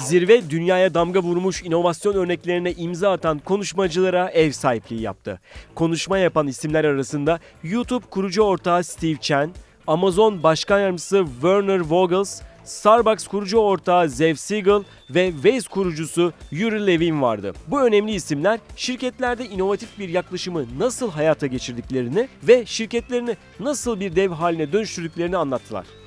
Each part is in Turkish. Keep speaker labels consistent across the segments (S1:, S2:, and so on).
S1: Zirve dünyaya damga vurmuş inovasyon örneklerine imza atan konuşmacılara ev sahipliği yaptı. Konuşma yapan isimler arasında YouTube kurucu ortağı Steve Chen, Amazon Başkan Yardımcısı Werner Vogels, Starbucks kurucu ortağı Zev Siegel ve Waze kurucusu Yuri Levin vardı. Bu önemli isimler şirketlerde inovatif bir yaklaşımı nasıl hayata geçirdiklerini ve şirketlerini nasıl bir dev haline dönüştürdüklerini anlattılar.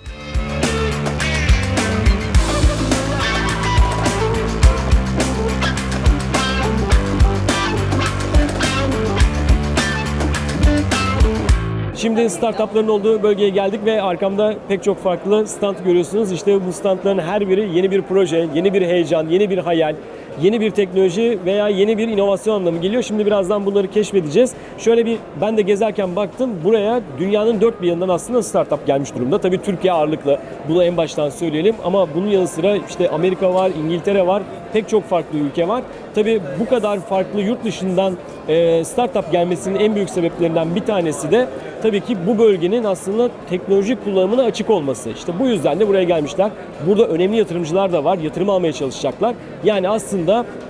S1: Şimdi startupların olduğu bölgeye geldik ve arkamda pek çok farklı stand görüyorsunuz. İşte bu standların her biri yeni bir proje, yeni bir heyecan, yeni bir hayal, yeni bir teknoloji veya yeni bir inovasyon anlamı geliyor. Şimdi birazdan bunları keşfedeceğiz. Şöyle bir ben de gezerken baktım buraya dünyanın dört bir yanından aslında startup gelmiş durumda. Tabii Türkiye ağırlıklı bunu en baştan söyleyelim ama bunun yanı sıra işte Amerika var, İngiltere var, pek çok farklı ülke var. Tabii bu kadar farklı yurt dışından e, startup gelmesinin en büyük sebeplerinden bir tanesi de tabii ki bu bölgenin aslında teknolojik kullanımına açık olması. İşte bu yüzden de buraya gelmişler. Burada önemli yatırımcılar da var. Yatırım almaya çalışacaklar. Yani aslında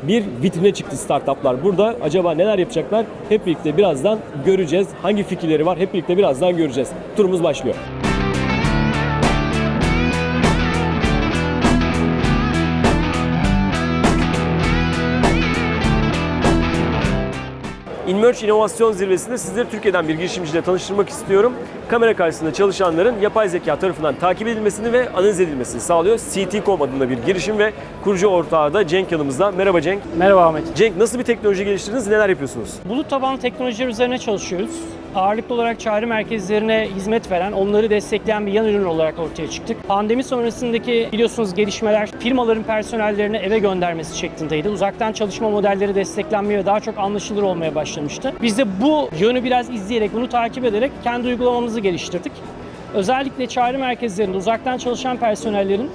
S1: bir vitrine çıktı startuplar. Burada acaba neler yapacaklar? Hep birlikte birazdan göreceğiz. Hangi fikirleri var? Hep birlikte birazdan göreceğiz. Turumuz başlıyor. InMerge İnovasyon Zirvesi'nde sizleri Türkiye'den bir girişimciyle tanıştırmak istiyorum. Kamera karşısında çalışanların yapay zeka tarafından takip edilmesini ve analiz edilmesini sağlıyor. CT.com adında bir girişim ve kurucu ortağı da Cenk yanımızda. Merhaba Cenk.
S2: Merhaba Ahmet.
S1: Cenk nasıl bir teknoloji geliştirdiniz, neler yapıyorsunuz?
S2: Bulut tabanlı teknolojiler üzerine çalışıyoruz. Ağırlıklı olarak çağrı merkezlerine hizmet veren, onları destekleyen bir yan ürün olarak ortaya çıktık. Pandemi sonrasındaki biliyorsunuz gelişmeler firmaların personellerini eve göndermesi şeklindeydi. Uzaktan çalışma modelleri desteklenmeye ve daha çok anlaşılır olmaya başlamıştı. Biz de bu yönü biraz izleyerek, bunu takip ederek kendi uygulamamızı geliştirdik. Özellikle çağrı merkezlerinde uzaktan çalışan personellerin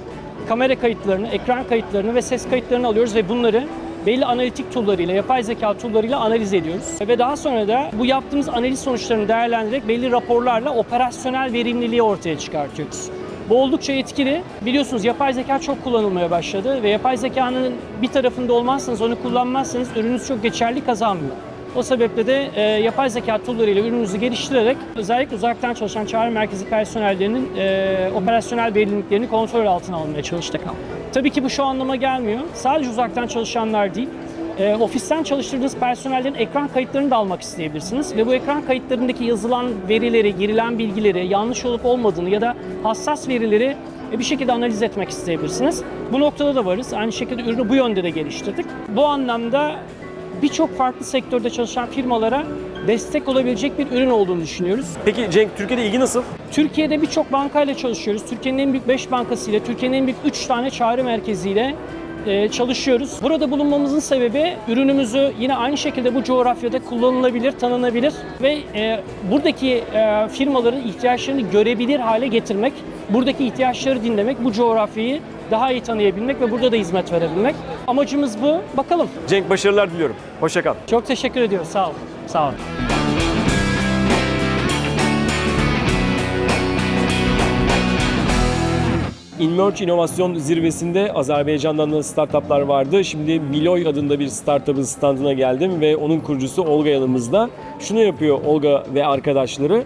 S2: kamera kayıtlarını, ekran kayıtlarını ve ses kayıtlarını alıyoruz ve bunları belli analitik tool'larıyla, yapay zeka tool'larıyla analiz ediyoruz. Ve daha sonra da bu yaptığımız analiz sonuçlarını değerlendirerek belli raporlarla operasyonel verimliliği ortaya çıkartıyoruz. Bu oldukça etkili. Biliyorsunuz yapay zeka çok kullanılmaya başladı ve yapay zekanın bir tarafında olmazsanız, onu kullanmazsanız ürününüz çok geçerli kazanmıyor. O sebeple de e, yapay zeka tool'larıyla ürünümüzü geliştirerek özellikle uzaktan çalışan çağrı merkezi personellerinin e, operasyonel verimliliklerini kontrol altına almaya çalıştık. Tabii ki bu şu anlama gelmiyor. Sadece uzaktan çalışanlar değil, e, ofisten çalıştırdığınız personellerin ekran kayıtlarını da almak isteyebilirsiniz. Ve bu ekran kayıtlarındaki yazılan verileri, girilen bilgileri, yanlış olup olmadığını ya da hassas verileri e, bir şekilde analiz etmek isteyebilirsiniz. Bu noktada da varız. Aynı şekilde ürünü bu yönde de geliştirdik. Bu anlamda birçok farklı sektörde çalışan firmalara destek olabilecek bir ürün olduğunu düşünüyoruz.
S1: Peki Cenk, Türkiye'de ilgi nasıl?
S2: Türkiye'de birçok bankayla çalışıyoruz. Türkiye'nin en büyük 5 bankasıyla, Türkiye'nin en büyük 3 tane çağrı merkeziyle e, çalışıyoruz. Burada bulunmamızın sebebi ürünümüzü yine aynı şekilde bu coğrafyada kullanılabilir, tanınabilir ve e, buradaki e, firmaların ihtiyaçlarını görebilir hale getirmek, buradaki ihtiyaçları dinlemek, bu coğrafyayı daha iyi tanıyabilmek ve burada da hizmet verebilmek. Amacımız bu. Bakalım.
S1: Cenk başarılar diliyorum. Hoşça kal.
S2: Çok teşekkür ediyoruz. Sağ olun. Sağ olun.
S1: InMerge İnovasyon Zirvesi'nde Azerbaycan'dan da startuplar vardı. Şimdi Miloy adında bir startup'ın standına geldim ve onun kurucusu Olga yanımızda. Şunu yapıyor Olga ve arkadaşları.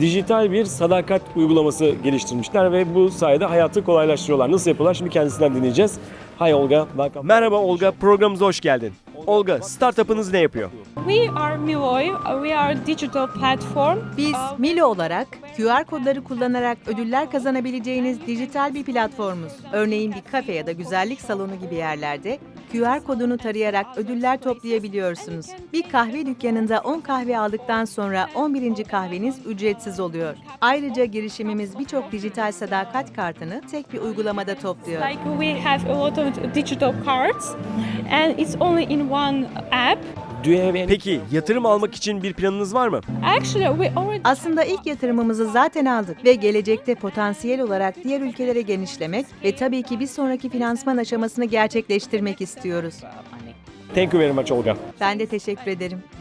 S1: Dijital bir sadakat uygulaması geliştirmişler ve bu sayede hayatı kolaylaştırıyorlar. Nasıl yapıyorlar? Şimdi kendisinden dinleyeceğiz. Hay Olga. Merhaba Olga, programımıza hoş geldin. Olga, startup'ınız ne yapıyor?
S3: We are Miloy. We are digital platform.
S4: Biz Milo olarak QR kodları kullanarak ödüller kazanabileceğiniz dijital bir platformuz. Örneğin bir kafe ya da güzellik salonu gibi yerlerde QR kodunu tarayarak ödüller toplayabiliyorsunuz. Bir kahve dükkanında 10 kahve aldıktan sonra 11. kahveniz ücretsiz oluyor. Ayrıca girişimimiz birçok dijital sadakat kartını tek bir uygulamada topluyor.
S3: Like we have a lot of digital cards, and it's only in one app.
S1: Peki yatırım almak için bir planınız var mı?
S3: Actually, we already
S4: Aslında ilk yatırımımızı zaten aldık ve gelecekte potansiyel olarak diğer ülkelere genişlemek ve tabii ki bir sonraki finansman aşamasını gerçekleştirmek istiyoruz.
S1: Thank you very much Olga.
S4: Ben de teşekkür ederim.